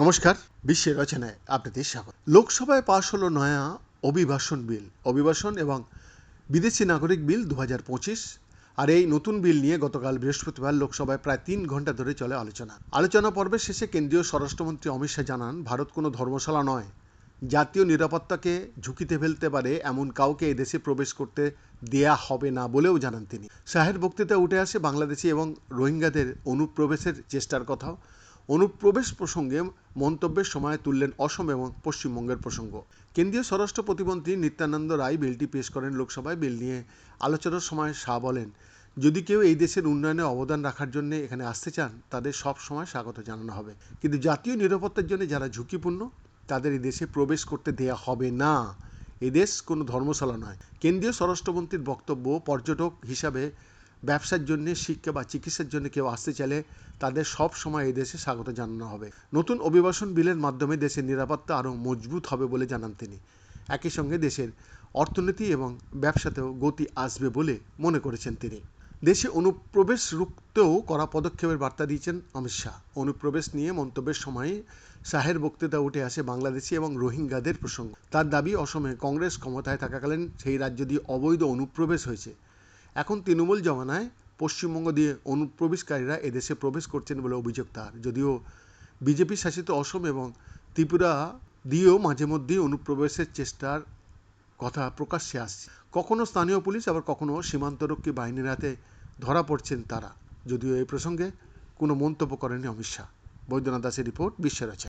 নমস্কার, বিশ্বের রচনায় আপনাদের স্বাগত। লোকসভায় পাশ হলো নয়া অভিবাসন বিল, অভিবাসন এবং বিদেশি নাগরিক বিল দু হাজার পঁচিশ আর এই নতুন বিল নিয়ে গতকাল বৃহস্পতিবার লোকসভায় প্রায় তিন ঘণ্টা ধরে চলে আলোচনা। আলোচনা পর্বের শেষে কেন্দ্রীয় স্বরাষ্ট্রমন্ত্রী অমিত শাহ জানান, ভারত কোনো ধর্মশালা নয়। জাতীয় নিরাপত্তাকে ঝুঁকিতে ফেলতে পারে এমন কাউকে এদেশে প্রবেশ করতে দেয়া হবে না বলেও জানান তিনি। শাহের বক্তৃতা উঠে আসে বাংলাদেশি এবং রোহিঙ্গাদের অনুপ্রবেশের চেষ্টার কথাও। অনুপ্রবেশ প্রসঙ্গে মন্তব্যের সময় তুললেন অসম এবং পশ্চিমবঙ্গের প্রসঙ্গ। কেন্দ্রীয় স্বরাষ্ট্র প্রতিমন্ত্রী নিত্যানন্দ রায় বিলটি পেশ করেন লোকসভায়। বিল নিয়ে আলোচনার সময় শাহ বলেন, যদি কেউ এই দেশের উন্নয়নে অবদান রাখার জন্য এখানে আসতে চান, তাদের সব সময় স্বাগত জানানো হবে। কিন্তু জাতীয় নিরাপত্তার জন্য যারা ঝুঁকিপূর্ণ তাদের এই দেশে প্রবেশ করতে দেয়া হবে না। এদেশ কোনো ধর্মশালা নয়। কেন্দ্রীয় স্বরাষ্ট্রমন্ত্রীর বক্তব্য পর্যটক হিসাবে ব্যবসার জন্য, শিক্ষা বা চিকিৎসার জন্য কেউ আসতে চাইলে তাদের সব সময় এই দেশে স্বাগত জানানো হবে। নতুন অভিবাসন বিলের মাধ্যমে দেশের নিরাপত্তা আরও মজবুত হবে বলে জানান তিনি। একই সঙ্গে দেশের অর্থনীতি এবং ব্যবসাতেও গতি আসবে বলে মনে করেছেন তিনি। দেশে অনুপ্রবেশ রুখতেও কড়া পদক্ষেপের বার্তা দিয়েছেন অমিত শাহ। অনুপ্রবেশ নিয়ে মন্তব্যের সময় শাহের বক্তৃতা উঠে আসে বাংলাদেশি এবং রোহিঙ্গাদের প্রসঙ্গ। তার দাবি, অসমে কংগ্রেস ক্ষমতায় থাকাকালীন সেই রাজ্য দিয়ে অবৈধ অনুপ্রবেশ হয়েছে। এখন তৃণমূল জমানায় পশ্চিমবঙ্গ দিয়ে অনুপ্রবেশকারীরা এদেশে প্রবেশ করছেন বলে অভিযোগ তার। যদিও বিজেপি শাসিত অসম এবং ত্রিপুরা দিয়েও মাঝে মধ্যেই অনুপ্রবেশের চেষ্টার কথা প্রকাশ্যে আসছে। কখনো স্থানীয় পুলিশ, আবার কখনো সীমান্তরক্ষী বাহিনীর হাতে ধরা পড়ছেন তারা। যদিও এই প্রসঙ্গে কোনো মন্তব্য করেনি অমিত শাহ। বৈদ্যনাথ দাসের রিপোর্ট বিশ্বের